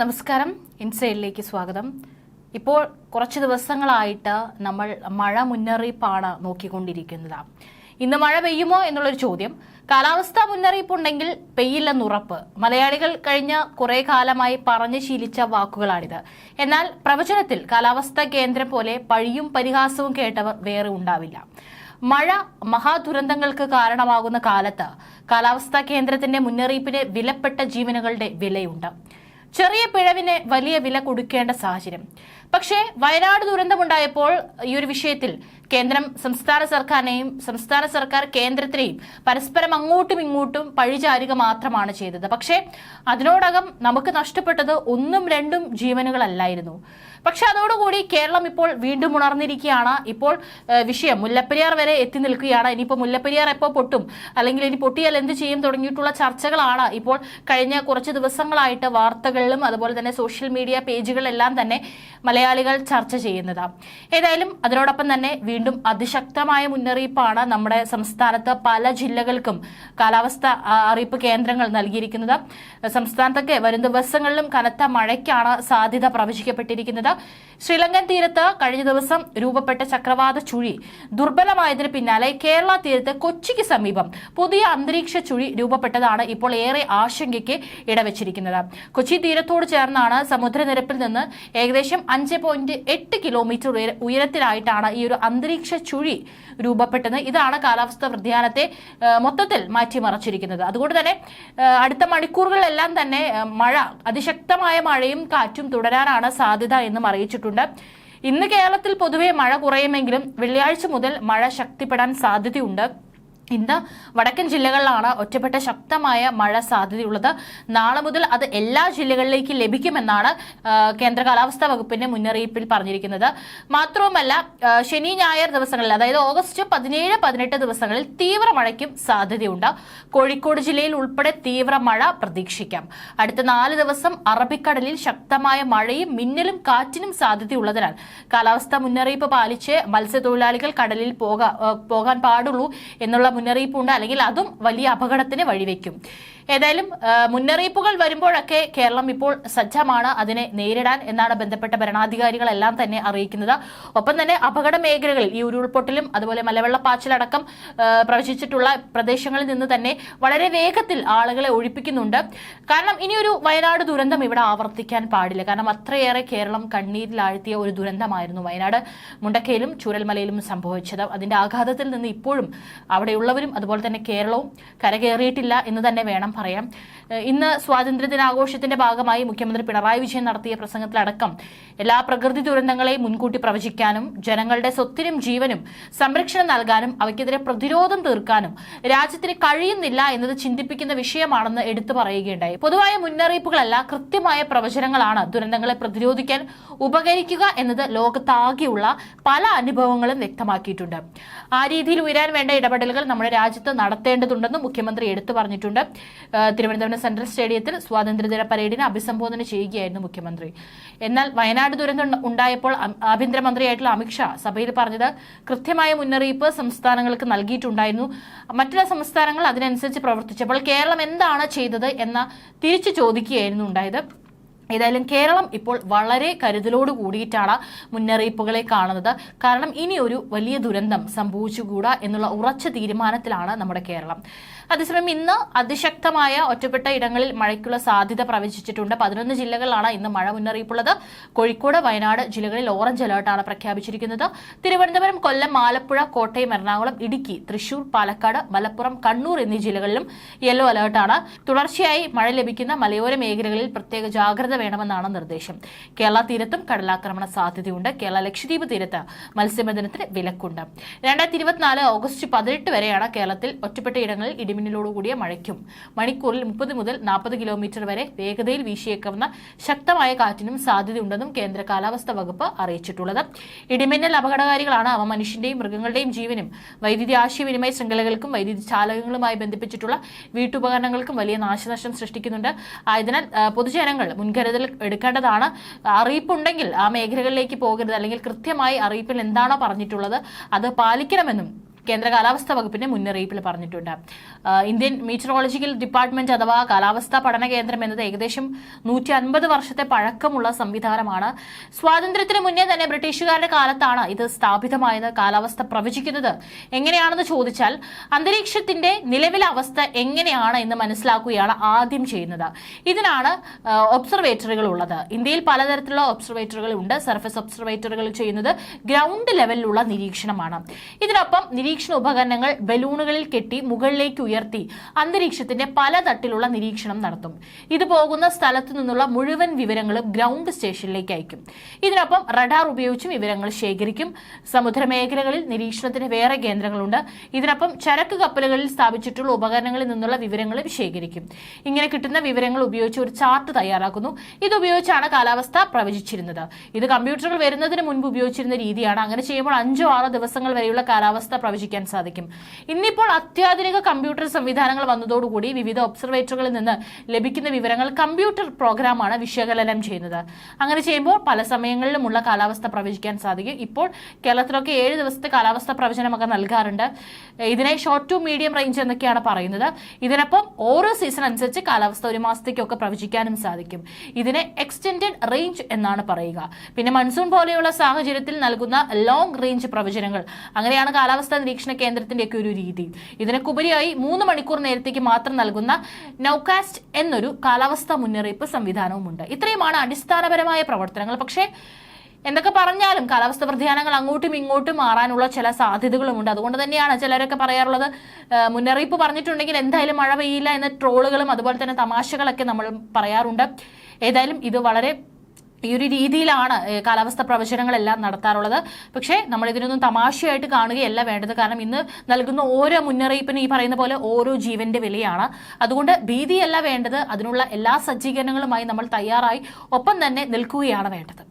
നമസ്കാരം. ഇൻസൈഡിലേക്ക് സ്വാഗതം. ഇപ്പോൾ കുറച്ച് ദിവസങ്ങളായിട്ട് നമ്മൾ മഴ മുന്നറിയിപ്പാണ് നോക്കിക്കൊണ്ടിരിക്കുന്നത്. ഇന്ന് മഴ പെയ്യുമോ എന്നുള്ളൊരു ചോദ്യം. കാലാവസ്ഥാ മുന്നറിയിപ്പുണ്ടെങ്കിൽ പെയ്യില്ലെന്നുറപ്പ് മലയാളികൾ കഴിഞ്ഞ കുറെ കാലമായി പറഞ്ഞു ശീലിച്ച വാക്കുകളാണിത്. എന്നാൽ പ്രവചനത്തിൽ കാലാവസ്ഥാ കേന്ദ്രം പോലെ പഴിയും പരിഹാസവും കേട്ടവർ വേറെ ഉണ്ടാവില്ല. മഴ മഹാദുരന്തങ്ങൾക്ക് കാരണമാകുന്ന കാലത്ത് കാലാവസ്ഥാ കേന്ദ്രത്തിന്റെ മുന്നറിയിപ്പിന് വിലപ്പെട്ട ജീവനുകളുടെ വിലയുണ്ട്. ചെറിയ പിഴവിന് വലിയ വില കൊടുക്കേണ്ട സാഹചര്യം. പക്ഷേ വയനാട് ദുരന്തമുണ്ടായപ്പോൾ ഈ ഒരു വിഷയത്തിൽ കേന്ദ്രം സംസ്ഥാന സർക്കാരിനെയും സംസ്ഥാന സർക്കാർ കേന്ദ്രത്തിനെയും പരസ്പരം അങ്ങോട്ടും ഇങ്ങോട്ടും പഴിചാരുക മാത്രമാണ് ചെയ്തത്. പക്ഷേ അതിനോടകം നമുക്ക് നഷ്ടപ്പെട്ടത് ഒന്നും രണ്ടും ജീവനുകളല്ലായിരുന്നു. പക്ഷെ അതോടുകൂടി കേരളം ഇപ്പോൾ വീണ്ടും ഉണർന്നിരിക്കുകയാണ്. ഇപ്പോൾ വിഷയം മുല്ലപ്പെരിയാർ വരെ എത്തി നിൽക്കുകയാണ്. ഇനിയിപ്പോൾ മുല്ലപ്പെരിയാർ എപ്പോൾ പൊട്ടും? അല്ലെങ്കിൽ ഇനി പൊട്ടിയാൽ എന്ത് ചെയ്യും തുടങ്ങിയിട്ടുള്ള ചർച്ചകളാണ് ഇപ്പോൾ കഴിഞ്ഞ കുറച്ച് ദിവസങ്ങളായിട്ട് വാർത്തകളിലും അതുപോലെ തന്നെ സോഷ്യൽ മീഡിയ പേജുകളിലെല്ലാം തന്നെ മലയാളികൾ ചർച്ച ചെയ്യുന്നത്. ഏതായാലും അതിനോടൊപ്പം തന്നെ വീണ്ടും അതിശക്തമായ മുന്നറിയിപ്പാണ് നമ്മുടെ സംസ്ഥാനത്ത് പല ജില്ലകൾക്കും കാലാവസ്ഥ അറിയിപ്പ് കേന്ദ്രങ്ങൾ നൽകിയിരിക്കുന്നത്. സംസ്ഥാനത്തൊക്കെ വരും ദിവസങ്ങളിലും കനത്ത മഴയ്ക്കാണ് സാധ്യത പ്രവചിക്കപ്പെട്ടിരിക്കുന്നത്. ശ്രീലങ്കൻ തീരത്ത് കഴിഞ്ഞ ദിവസം രൂപപ്പെട്ട ചക്രവാത ചുഴി ദുർബലമായതിന് പിന്നാലെ കേരള തീരത്ത് കൊച്ചിക്ക് സമീപം പുതിയ അന്തരീക്ഷ ചുഴി രൂപപ്പെട്ടതാണ് ഇപ്പോൾ ഏറെ ആശങ്കയ്ക്ക് ഇടവച്ചിരിക്കുന്നത്. കൊച്ചി തീരത്തോട് ചേർന്നാണ് സമുദ്രനിരപ്പിൽ നിന്ന് ഏകദേശം അഞ്ച് പോയിന്റ് എട്ട് കിലോമീറ്റർ ഉയര- ഉയരത്തിലായിട്ടാണ് ഈ ഒരു അന്തരീക്ഷ ചുഴി രൂപപ്പെട്ടത്. ഇതാണ് കാലാവസ്ഥ വ്യതിയാനത്തെ മൊത്തത്തിൽ മാറ്റിമറിച്ചിരിക്കുന്നത്. അതുകൊണ്ട് തന്നെ അടുത്ത മണിക്കൂറുകളിലെല്ലാം തന്നെ മഴ അതിശക്തമായ മഴയും കാറ്റും തുടരാനാണ് സാധ്യത എന്നും അറിയിച്ചിട്ടുണ്ട്. ഇന്ന് കേരളത്തിൽ പൊതുവെ മഴ കുറയുമെങ്കിലും വെള്ളിയാഴ്ച മുതൽ മഴ ശക്തിപ്പെടാൻ സാധ്യതയുണ്ട്. ഇന്ന് വടക്കൻ ജില്ലകളിലാണ് ഒറ്റപ്പെട്ട ശക്തമായ മഴ സാധ്യതയുള്ളത്. നാളെ മുതൽ അത് എല്ലാ ജില്ലകളിലേക്കും ലഭിക്കുമെന്നാണ് കേന്ദ്ര കാലാവസ്ഥാ വകുപ്പിന്റെ മുന്നറിയിപ്പിൽ പറഞ്ഞിരിക്കുന്നത്. മാത്രവുമല്ല ശനി ഞായർ ദിവസങ്ങളിൽ അതായത് ഓഗസ്റ്റ് പതിനേഴ് പതിനെട്ട് ദിവസങ്ങളിൽ തീവ്ര മഴയ്ക്കും സാധ്യതയുണ്ട്. കോഴിക്കോട് ജില്ലയിൽ ഉൾപ്പെടെ തീവ്ര മഴ പ്രതീക്ഷിക്കാം. അടുത്ത നാല് ദിവസം അറബിക്കടലിൽ ശക്തമായ മഴയും മിന്നലും കാറ്റിനും സാധ്യതയുള്ളതിനാൽ കാലാവസ്ഥാ മുന്നറിയിപ്പ് പാലിച്ച് മത്സ്യത്തൊഴിലാളികൾ കടലിൽ പോകാൻ പാടുള്ളൂ എന്നുള്ള മുന്നറിയിപ്പുണ്ട്. അല്ലെങ്കിൽ അതും വലിയ അപകടത്തിന് വഴിവെക്കും. ഏതായാലും മുന്നറിയിപ്പുകൾ വരുമ്പോഴൊക്കെ കേരളം ഇപ്പോൾ സജ്ജമാണ് അതിനെ നേരിടാൻ എന്നാണ് ബന്ധപ്പെട്ട ഭരണാധികാരികളെല്ലാം തന്നെ അറിയിക്കുന്നത്. ഒപ്പം തന്നെ അപകട മേഖലകളിൽ ഈ ഉരുൾപൊട്ടലും അതുപോലെ മലവെള്ളപ്പാച്ചിലടക്കം പ്രവചിച്ചിട്ടുള്ള പ്രദേശങ്ങളിൽ നിന്ന് തന്നെ വളരെ വേഗത്തിൽ ആളുകളെ ഒഴിപ്പിക്കുന്നുണ്ട്. കാരണം ഇനിയൊരു വയനാട് ദുരന്തം ഇവിടെ ആവർത്തിക്കാൻ പാടില്ല. കാരണം അത്രയേറെ കേരളം കണ്ണീരിലാഴ്ത്തിയ ഒരു ദുരന്തമായിരുന്നു വയനാട് മുണ്ടക്കയിലും ചൂരൽമലയിലും സംഭവിച്ചത്. അതിന്റെ ആഘാതത്തിൽ നിന്ന് ഇപ്പോഴും അവിടെയുള്ളവരും അതുപോലെ തന്നെ കേരളവും കരകയറിയിട്ടില്ല എന്ന് തന്നെ വേണം പറയാം. ഇന്ന് സ്വാതന്ത്ര്യ ദിനാഘോഷത്തിന്റെ ഭാഗമായി മുഖ്യമന്ത്രി പിണറായി വിജയൻ നടത്തിയ പ്രസംഗത്തിലടക്കം എല്ലാ പ്രകൃതി ദുരന്തങ്ങളെയും മുൻകൂട്ടി പ്രവചിക്കാനും ജനങ്ങളുടെ സ്വത്തിനും ജീവനും സംരക്ഷണം നൽകാനും അവയ്ക്കെതിരെ പ്രതിരോധം തീർക്കാനും രാജ്യത്തിന് കഴിയുന്നില്ല എന്നത് ചിന്തിപ്പിക്കുന്ന വിഷയമാണെന്ന് എടുത്തു പറയുകയുണ്ടായി. പൊതുവായ മുന്നറിയിപ്പുകളല്ല കൃത്യമായ പ്രവചനങ്ങളാണ് ദുരന്തങ്ങളെ പ്രതിരോധിക്കാൻ ഉപകരിക്കുക എന്നത് ലോകത്താകെയുള്ള പല അനുഭവങ്ങളും വ്യക്തമാക്കിയിട്ടുണ്ട്. ആ രീതിയിൽ ഉയരാൻ വേണ്ട ഇടപെടലുകൾ നമ്മുടെ രാജ്യത്ത് നടത്തേണ്ടതുണ്ടെന്നും മുഖ്യമന്ത്രി എടുത്തു പറഞ്ഞിട്ടുണ്ട്. തിരുവനന്തപുരം സെൻട്രൽ സ്റ്റേഡിയത്തിൽ സ്വാതന്ത്ര്യദിന പരേഡിനെ അഭിസംബോധന ചെയ്യുകയായിരുന്നു മുഖ്യമന്ത്രി. എന്നാൽ വയനാട് ദുരന്തം ഉണ്ടായപ്പോൾ ആഭ്യന്തരമന്ത്രിയായിട്ടുള്ള അമിത്ഷാ സഭയിൽ പറഞ്ഞത് കൃത്യമായ മുന്നറിയിപ്പ് സംസ്ഥാനങ്ങൾക്ക് നൽകിയിട്ടുണ്ടായിരുന്നു. മറ്റുള്ള സംസ്ഥാനങ്ങൾ അതിനനുസരിച്ച് പ്രവർത്തിച്ചപ്പോൾ കേരളം എന്താണ് ചെയ്തത് എന്ന തിരിച്ചു ചോദിക്കുകയായിരുന്നു ഉണ്ടായത്. ഏതായാലും കേരളം ഇപ്പോൾ വളരെ കരുതലോട് കൂടിയിട്ടാണ് മുന്നറിയിപ്പുകളെ കാണുന്നത്. കാരണം ഇനി ഒരു വലിയ ദുരന്തം സംഭവിച്ചുകൂടാ എന്നുള്ള ഉറച്ച തീരുമാനത്തിലാണ് നമ്മുടെ കേരളം. അതേസമയം ഇന്ന് അതിശക്തമായ ഒറ്റപ്പെട്ട ഇടങ്ങളിൽ മഴയ്ക്കുള്ള സാധ്യത പ്രവചിച്ചിട്ടുണ്ട്. പതിനൊന്ന് ജില്ലകളിലാണ് ഇന്ന് മഴ മുന്നറിയിപ്പുള്ളത്. കോഴിക്കോട് വയനാട് ജില്ലകളിൽ ഓറഞ്ച് അലേർട്ടാണ് പ്രഖ്യാപിച്ചിരിക്കുന്നത്. തിരുവനന്തപുരം കൊല്ലം ആലപ്പുഴ കോട്ടയം എറണാകുളം ഇടുക്കി തൃശൂർ പാലക്കാട് മലപ്പുറം കണ്ണൂർ എന്നീ ജില്ലകളിലും യെല്ലോ അലേർട്ടാണ്. തുടർച്ചയായി മഴ ലഭിക്കുന്ന മലയോര മേഖലകളിൽ പ്രത്യേക ജാഗ്രത വേണമെന്നാണ് നിർദ്ദേശം. കേരള തീരത്തും കടലാക്രമണ സാധ്യതയുണ്ട്. കേരള ലക്ഷദ്വീപ് തീരത്ത് മത്സ്യബന്ധനത്തിന് വിലക്കുണ്ട്. രണ്ടായിരത്തി ഇരുപത്തിനാല് ഓഗസ്റ്റ് പതിനെട്ട് വരെയാണ് കേരളത്തിൽ ഒറ്റപ്പെട്ട ഇടങ്ങളിൽ ഇടിമിന്നലോടുകൂടിയ മഴയ്ക്കും. മണിക്കൂറിൽ മുപ്പത് മുതൽ നാൽപ്പത് കിലോമീറ്റർ വരെ വേഗതയിൽ വീശിയേക്കാവുന്ന ശക്തമായ കാറ്റിനും സാധ്യതയുണ്ടെന്നും കേന്ദ്ര കാലാവസ്ഥാ വകുപ്പ് അറിയിച്ചിട്ടുള്ളത്. ഇടിമിന്നൽ അപകടകാരികളാണ് അവ മനുഷ്യന്റെയും മൃഗങ്ങളുടെയും ജീവനും. വൈദ്യുതി ആശയവിനിമയ ശൃംഖലകൾക്കും വൈദ്യുതി ചാലകങ്ങളുമായി ബന്ധിപ്പിച്ചിട്ടുള്ള വീട്ടുപകരണങ്ങൾക്കും വലിയ നാശനഷ്ടം സൃഷ്ടിക്കുന്നുണ്ട്. ആയതിനാൽ പൊതുജനങ്ങൾ മുൻകരുതൽ എടുക്കേണ്ടതാണ്. അറിയിപ്പുണ്ടെങ്കിൽ ആ മേഖലകളിലേക്ക് പോകരുത്. അല്ലെങ്കിൽ കൃത്യമായി അറിയിപ്പിൽ എന്താണോ പറഞ്ഞിട്ടുള്ളത് അത് പാലിക്കണമെന്നും കേന്ദ്ര കാലാവസ്ഥാ വകുപ്പിന്റെ മുന്നറിയിപ്പിൽ പറഞ്ഞിട്ടുണ്ട്. ഇന്ത്യൻ മീറ്ററോളജിക്കൽ ഡിപ്പാർട്ട്മെന്റ് അഥവാ കാലാവസ്ഥാ പഠന കേന്ദ്രം എന്നത് ഏകദേശം നൂറ്റി അൻപത് വർഷത്തെ പഴക്കമുള്ള സംവിധാനമാണ്. സ്വാതന്ത്ര്യത്തിന് മുന്നേ തന്നെ ബ്രിട്ടീഷുകാരുടെ കാലത്താണ് ഇത് സ്ഥാപിതമായത് കാലാവസ്ഥ പ്രവചിക്കുന്നത്. എങ്ങനെയാണെന്ന് ചോദിച്ചാൽ അന്തരീക്ഷത്തിന്റെ നിലവിലെ അവസ്ഥ എങ്ങനെയാണ് എന്ന് മനസ്സിലാക്കുകയാണ് ആദ്യം ചെയ്യുന്നത്. ഇതിനാണ് ഒബ്സർവേറ്ററുകൾ ഉള്ളത്. ഇന്ത്യയിൽ പലതരത്തിലുള്ള ഒബ്സർവേറ്ററുകൾ ഉണ്ട്. സർഫസ് ഒബ്സർവേറ്ററുകൾ ചെയ്യുന്നത് ഗ്രൗണ്ട് ലെവലിലുള്ള നിരീക്ഷണമാണ്. ഇതിനൊപ്പം നിരീക്ഷണ ഉപകരണങ്ങൾ ബലൂണുകളിൽ കെട്ടി മുകളിലേക്ക് ഉയർത്തി അന്തരീക്ഷത്തിന്റെ പല തട്ടിലുള്ള നിരീക്ഷണം നടത്തും. ഇത് പോകുന്ന സ്ഥലത്തു നിന്നുള്ള മുഴുവൻ വിവരങ്ങളും ഗ്രൗണ്ട് സ്റ്റേഷനിലേക്ക് അയക്കും. ഇതിനൊപ്പം റഡാർ ഉപയോഗിച്ചും വിവരങ്ങൾ ശേഖരിക്കും. സമുദ്രമേഖലകളിൽ നിരീക്ഷണത്തിന് വേറെ കേന്ദ്രങ്ങളുണ്ട്. ഇതിനൊപ്പം ചരക്ക് കപ്പലുകളിൽ സ്ഥാപിച്ചിട്ടുള്ള ഉപകരണങ്ങളിൽ നിന്നുള്ള വിവരങ്ങളും ശേഖരിക്കും. ഇങ്ങനെ കിട്ടുന്ന വിവരങ്ങൾ ഉപയോഗിച്ച് ഒരു ചാർട്ട് തയ്യാറാക്കുന്നു. ഇത് ഉപയോഗിച്ചാണ് കാലാവസ്ഥ പ്രവചിച്ചിരുന്നത്. ഇത് കമ്പ്യൂട്ടറുകൾ വരുന്നതിന് മുൻപ് ഉപയോഗിച്ചിരുന്ന രീതിയാണ്. അങ്ങനെ ചെയ്യുമ്പോൾ അഞ്ചോ ആറോ ദിവസങ്ങൾ വരെയുള്ള കാലാവസ്ഥ പ്രവചിക്കാൻ സാധിക്കും. ഇന്നിപ്പോൾ അത്യാധുനിക കമ്പ്യൂട്ടർ സംവിധാനങ്ങൾ വന്നതോടുകൂടി വിവിധ ഒബ്സർവേറ്ററുകളിൽ നിന്ന് ലഭിക്കുന്ന വിവരങ്ങൾ കമ്പ്യൂട്ടർ പ്രോഗ്രാമാണ് വിശകലനം ചെയ്യുന്നത്. അങ്ങനെ ചെയ്യുമ്പോൾ പല സമയങ്ങളിലുമുള്ള കാലാവസ്ഥ പ്രവചിക്കാൻ സാധിക്കും. ഇപ്പോൾ കേരളത്തിലൊക്കെ ഏഴ് ദിവസത്തെ കാലാവസ്ഥ പ്രവചനമൊക്കെ നൽകാറുണ്ട്. ഇതിനെ ഷോർട്ട് ടു മീഡിയം റേഞ്ച് എന്നൊക്കെയാണ് പറയുന്നത്. ഇതിനൊപ്പം ഓരോ സീസൺ അനുസരിച്ച് കാലാവസ്ഥ ഒരു മാസത്തേക്കൊക്കെ പ്രവചിക്കാനും സാധിക്കും. ഇതിനെ എക്സ്റ്റെൻഡഡ് റേഞ്ച് എന്നാണ് പറയുക. പിന്നെ മൺസൂൺ പോലെയുള്ള സാഹചര്യത്തിൽ നൽകുന്ന ലോങ് റേഞ്ച് പ്രവചനങ്ങൾ. അങ്ങനെയാണ് കാലാവസ്ഥാ നിരീക്ഷണ കേന്ദ്രത്തിന്റെയൊക്കെ ഒരു രീതി. ഇതിനൊക്കുപരിയായി മൂന്ന് മണിക്കൂർ നേരത്തേക്ക് മാത്രം നൽകുന്ന നൌകാസ്റ്റ് എന്നൊരു കാലാവസ്ഥാ മുന്നറിയിപ്പ് സംവിധാനവുമുണ്ട്. ഇത്രയുമാണ് അടിസ്ഥാനപരമായ പ്രവർത്തനങ്ങൾ. പക്ഷേ എന്തൊക്കെ പറഞ്ഞാലും കാലാവസ്ഥ വ്യതിയാനങ്ങൾ അങ്ങോട്ടും ഇങ്ങോട്ടും മാറാനുള്ള ചില സാധ്യതകളുമുണ്ട്. അതുകൊണ്ട് തന്നെയാണ് ചിലരൊക്കെ പറയാറുള്ളത് മുന്നറിയിപ്പ് പറഞ്ഞിട്ടുണ്ടെങ്കിൽ എന്തായാലും മഴ പെയ്യില്ല എന്ന ട്രോളുകളും അതുപോലെ തന്നെ തമാശകളൊക്കെ നമ്മൾ പറയാറുണ്ട്. ഏതായാലും ഇത് വളരെ ഈ ഒരു രീതിയിലാണ് കാലാവസ്ഥ പ്രവചനങ്ങളെല്ലാം നടത്താറുള്ളത്. പക്ഷേ നമ്മൾ ഇതിനൊന്നും തമാശയായിട്ട് കാണുകയല്ല വേണ്ടത്. കാരണം ഇന്ന് നൽകുന്ന ഓരോ മുന്നറിയിപ്പിനും ഈ പറയുന്ന പോലെ ഓരോ ജീവന്റെ വിലയാണ്. അതുകൊണ്ട് ഭീതിയല്ല വേണ്ടത്. അതിനുള്ള എല്ലാ സജ്ജീകരണങ്ങളുമായി നമ്മൾ തയ്യാറായി ഒപ്പം തന്നെ നിൽക്കുകയാണ് വേണ്ടത്.